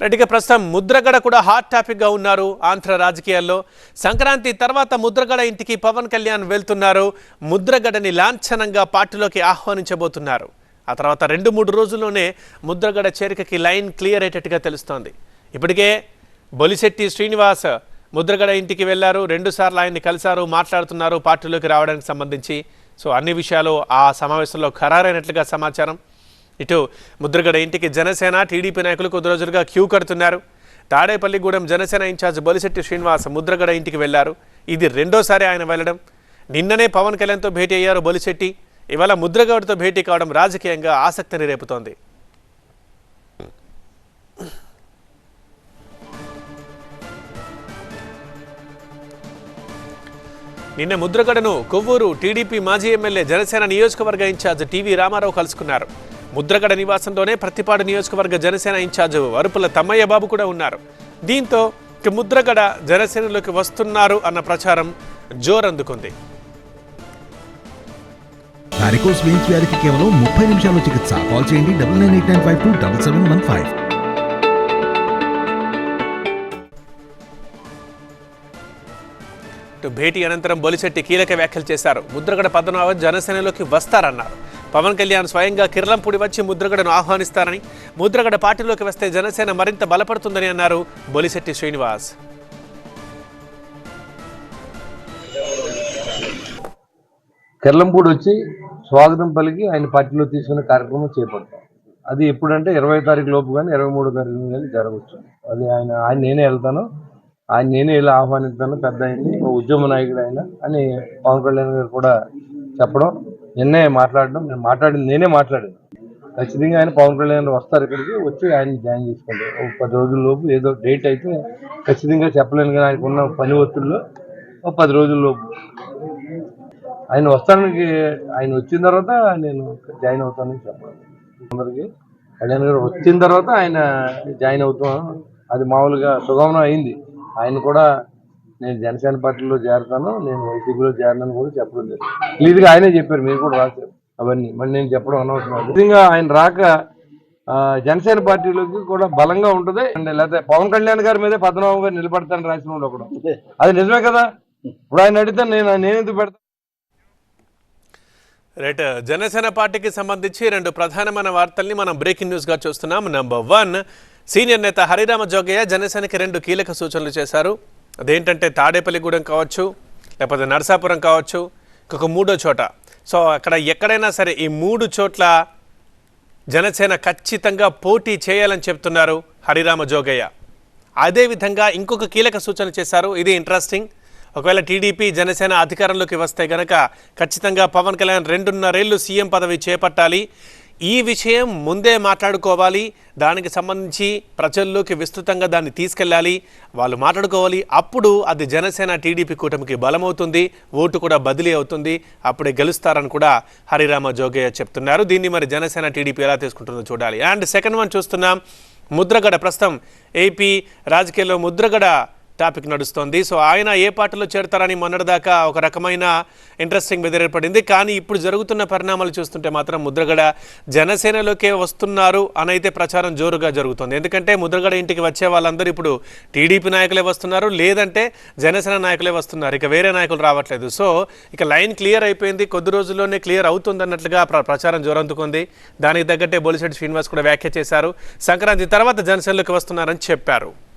రెడ్డిగా ప్రస్తుతం ముద్రగడ కూడా హాట్ టాపిక్గా ఉన్నారు ఆంధ్ర రాజకీయాల్లో. సంక్రాంతి తర్వాత ముద్రగడ ఇంటికి పవన్ కళ్యాణ్ వెళ్తున్నారు. ముద్రగడని లాంఛనంగా పార్టీలోకి ఆహ్వానించబోతున్నారు. ఆ తర్వాత రెండు మూడు రోజుల్లోనే ముద్రగడ చేరికకి లైన్ క్లియర్ అయ్యేటట్టుగా తెలుస్తోంది. ఇప్పటికే బొలిశెట్టి శ్రీనివాస్ ముద్రగడ ఇంటికి వెళ్ళారు. రెండుసార్లు ఆయన్ని కలిశారు మాట్లాడుతున్నారు పార్టీలోకి రావడానికి సంబంధించి. సో అన్ని విషయాలు ఆ సమావేశంలో ఖరారైనట్లుగా సమాచారం. ఇటు ముద్రగడ ఇంటికి జనసేన టీడీపీ నాయకులు కొద్ది రోజులుగా క్యూ కడుతున్నారు. తాడేపల్లిగూడెం జనసేన ఇన్ఛార్జ్ బొలిశెట్టి శ్రీనివాస్ ముద్రగడ ఇంటికి వెళ్ళారు. ఇది రెండోసారి ఆయన వెళ్ళడం. నిన్ననే పవన్ కళ్యాణ్తో భేటీ అయ్యారు బొలిశెట్టి. ఇవాళ ముద్రగడతో భేటీ కావడం రాజకీయంగా ఆసక్తిని రేపుతోంది. నిన్న ముద్రగడను కొవ్వూరు టీడీపీ మాజీ ఎమ్మెల్యే జనసేన నియోజకవర్గ ఇన్ఛార్జ్ టీవీ రామారావు కలుసుకున్నారు. ముద్రగడ నివాసంలోనే ప్రతిపాడు నియోజకవర్గ జనసేన ఇన్ఛార్జ్ వరుపుల తమ్మయ్య బాబు కూడా ఉన్నారు. దీంతో ముద్రగడ జనసేనలోకి వస్తున్నారు అన్న ప్రచారం జోరందుకుంది. వారికోస్ వెయిన్స్ వ్యాధికి కేవలం ముప్పై నిమిషాల్లో చికిత్స. కాల్ చేయండి double nine eight nine five two double seven one five. ఇటు భేటీ అనంతరం బొలిశెట్టి కీలక వ్యాఖ్యలు చేశారు. ముద్రగడ పద్మనాభం జనసేనలోకి వస్తారన్నారు. పవన్ కళ్యాణ్ స్వయంగా కిర్లంపూడి వచ్చి ముద్రగడను ఆహ్వానిస్తారని ముద్రగడ పార్టీలోకి వస్తే జనసేన మరింత బలపడుతుందని అన్నారు బొలిశెట్టి శ్రీనివాస్. కెర్లంపూడి వచ్చి స్వాగతం పలికి ఆయన పార్టీలో తీసుకునే కార్యక్రమం చేపడతాం అది ఎప్పుడంటే ఇరవై తారీఖు లోపు కానీ ఇరవై మూడో తారీఖు కానీ జరగవచ్చు. అది ఆయన ఆయన నేనే వెళ్తాను ఆయన నేనే ఇలా ఆహ్వానిస్తాను పెద్ద ఆయన్ని ఓ ఉద్యమ నాయకుడు ఆయన అని పవన్ కళ్యాణ్ గారు కూడా చెప్పడం నిన్నే మాట్లాడడం నేను మాట్లాడింది నేనే మాట్లాడాను. ఖచ్చితంగా ఆయన పవన్ కళ్యాణ్ వస్తారు ఇక్కడికి వచ్చి ఆయన జాయిన్ చేసుకుంటారు. ఒక పది రోజుల లోపు ఏదో డేట్ అయితే ఖచ్చితంగా చెప్పలేను కానీ ఆయనకు ఉన్న పని ఒత్తిడిలో ఒక పది రోజుల లోపు. ఆయన వస్తానికి ఆయన వచ్చిన తర్వాత నేను జాయిన్ అవుతానని చెప్పాలి. అందరికీ కళ్యాణ్ గారు వచ్చిన తర్వాత ఆయన జాయిన్ అవుతాం అది మామూలుగా సుగమనం అయింది. ఆయన కూడా నేను జనసేన పార్టీలో చేరతాను నేను వైసీపీలో చేరనని కూడా చెప్పడం లేదు క్లియర్గా ఆయనే చెప్పారు మీరు కూడా రాశారు అవన్నీ మళ్ళీ నేను చెప్పడం అనవసరం నిజంగా ఆయన రాక జనసేన పార్టీలోకి కూడా బలంగా ఉంటుంది. అండ్ లేకపోతే పవన్ కళ్యాణ్ గారి మీదే పద్మనాభం గారు నిలబడతాను రాసిన వాళ్ళు ఒకడు. అది నిజమే కదా? ఇప్పుడు ఆయన అడిగితే నేను నేనెందుకు పెడతాను రైట్. జనసేన పార్టీకి సంబంధించి రెండు ప్రధానమైన వార్తల్ని మనం బ్రేకింగ్ న్యూస్గా చూస్తున్నాం. నెంబర్ వన్ సీనియర్ నేత హరిరామ జోగయ్య జనసేనకి రెండు కీలక సూచనలు చేశారు. అదేంటంటే తాడేపల్లిగూడెం కావచ్చు లేకపోతే నరసాపురం కావచ్చు ఇంకొక మూడో చోట. సో అక్కడ ఎక్కడైనా సరే ఈ మూడు చోట్ల జనసేన ఖచ్చితంగా పోటీ చేయాలని చెప్తున్నారు హరిరామ జోగయ్య. అదేవిధంగా ఇంకొక కీలక సూచన చేశారు. ఇది ఇంట్రెస్టింగ్ ఒకవేళ టీడీపీ జనసేన అధికారంలోకి వస్తే గనక ఖచ్చితంగా పవన్ కళ్యాణ్ రెండున్నరేళ్ళు సీఎం పదవి చేపట్టాలి. ఈ విషయం ముందే మాట్లాడుకోవాలి. దానికి సంబంధించి ప్రజల్లోకి విస్తృతంగా దాన్ని తీసుకెళ్ళాలి. వాళ్ళు మాట్లాడుకోవాలి. అప్పుడు అది జనసేన టీడీపీ కూటమికి బలమవుతుంది. ఓటు కూడా బదిలీ అవుతుంది. అప్పుడే గెలుస్తారని కూడా హరిరామ జోగయ్య చెప్తున్నారు. దీన్ని మరి జనసేన టీడీపీ ఎలా తీసుకుంటుందో చూడాలి. అండ్ సెకండ్ వన్ చూస్తున్నాం. ముద్రగడ ప్రస్తుతం ఏపీ రాజకీయాల్లో ముద్రగడ టాపిక్ నడుస్తోంది. సో ఆయన ఏ పార్టీలో చేరతారని మొన్నటిదాకా ఒక రకమైన ఇంట్రెస్టింగ్ వెదర్ ఏర్పడింది కానీ ఇప్పుడు జరుగుతున్న పరిణామాలు చూస్తుంటే మాత్రం ముద్రగడ జనసేనలోకే వస్తున్నారు అనైతే ప్రచారం జోరుగా జరుగుతుంది. ఎందుకంటే ముద్రగడ ఇంటికి వచ్చే వాళ్ళందరూ ఇప్పుడు టీడీపీ నాయకులే వస్తున్నారు. లేదంటే జనసేన నాయకులే వస్తున్నారు. ఇక వేరే నాయకులు రావట్లేదు. సో ఇక లైన్ క్లియర్ అయిపోయింది. కొద్ది రోజుల్లోనే క్లియర్ అవుతుంది అన్నట్లుగా ప్ర- ప్రచారం జోరందుకుంది. దానికి తగ్గట్టే బొలిశెట్టి శ్రీనివాస్ కూడా వ్యాఖ్య చేశారు. సంక్రాంతి తర్వాత జనసేనలోకి వస్తున్నారని చెప్పారు.